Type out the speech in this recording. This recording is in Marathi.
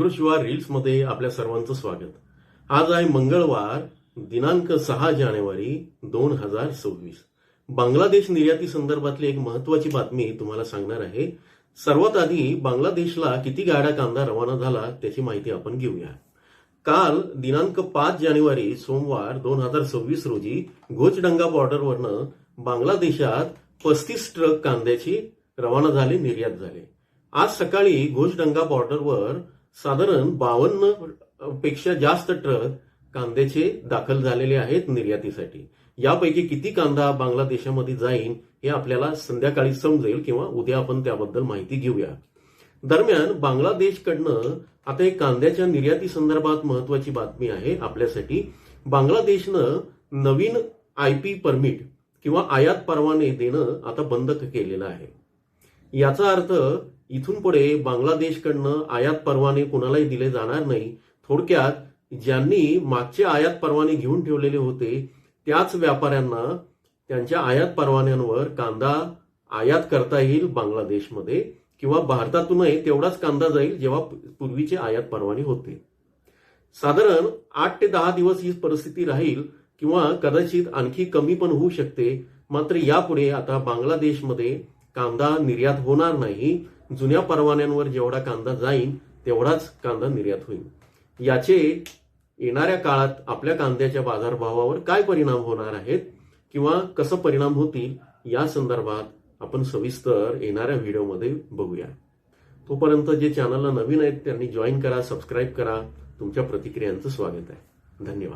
शिवार रील्समध्ये आपल्या सर्वांचं स्वागत. आज आहे मंगळवार दिनांक सहा जानेवारी दोन हजार सव्वीस. बांगलादेश निर्याती संदर्भातली एक महत्वाची बातमी तुम्हाला सांगणार आहे. सर्वात आधी बांगलादेशला किती गाड्या कांदा रवाना झाला त्याची माहिती आपण घेऊया. काल दिनांक पाच जानेवारी सोमवार दोन हजार सव्वीस रोजी घोचडंगा बॉर्डरवरनं बांगलादेशात पस्तीस ट्रक कांद्याची रवाना झाले निर्यात झाले. आज सकाळी घोषडंगा बॉर्डरवर साधारण बावन्नपेक्षा जास्त ट्रक कांद्याचे दाखल झालेले आहेत निर्यातीसाठी. यापैकी किती कांदा बांगलादेशामध्ये जाईल हे आपल्याला संध्याकाळी समजेल किंवा उद्या आपण त्याबद्दल माहिती घेऊया. दरम्यान बांगलादेशकडनं आता एक कांद्याच्या निर्याती संदर्भात महत्वाची बातमी आहे आपल्यासाठी. बांगलादेशनं नवीन आयपी परमिट किंवा आयात परवाने देणं आता बंद केलेलं आहे. याचा अर्थ इथून पुढे बांगलादेशकडनं आयात परवाने कुणालाही दिले जाणार नाही. थोडक्यात ज्यांनी मागचे आयात परवाने घेऊन ठेवलेले होते त्याच व्यापाऱ्यांना त्यांच्या आयात परवान्यांवर कांदा आयात करता येईल बांगलादेशमध्ये किंवा भारतातूनही तेवढाच कांदा जाईल जेव्हा पूर्वीचे आयात परवाने होते. साधारण आठ ते दहा दिवस ही परिस्थिती राहील किंवा कदाचित आणखी कमी पण होऊ शकते. मात्र यापुढे आता बांगलादेशमध्ये कांदा निर्यात होणार नाही जुन्या परवान्यांवर जेवढा कांदा जाईल तेवढाच कांदा निर्यात होईल याचे येणाऱ्या काळात आपल्या कांद्याच्या बाजारभावावर काय परिणाम होणार आहेत किंवा कसं परिणाम होतील या संदर्भात आपण सविस्तर येणाऱ्या व्हिडिओमध्ये बघूया. तोपर्यंत जे चॅनलला नवीन आहेत त्यांनी जॉईन करा सबस्क्राईब करा. तुमच्या प्रतिक्रियांचं स्वागत आहे. धन्यवाद.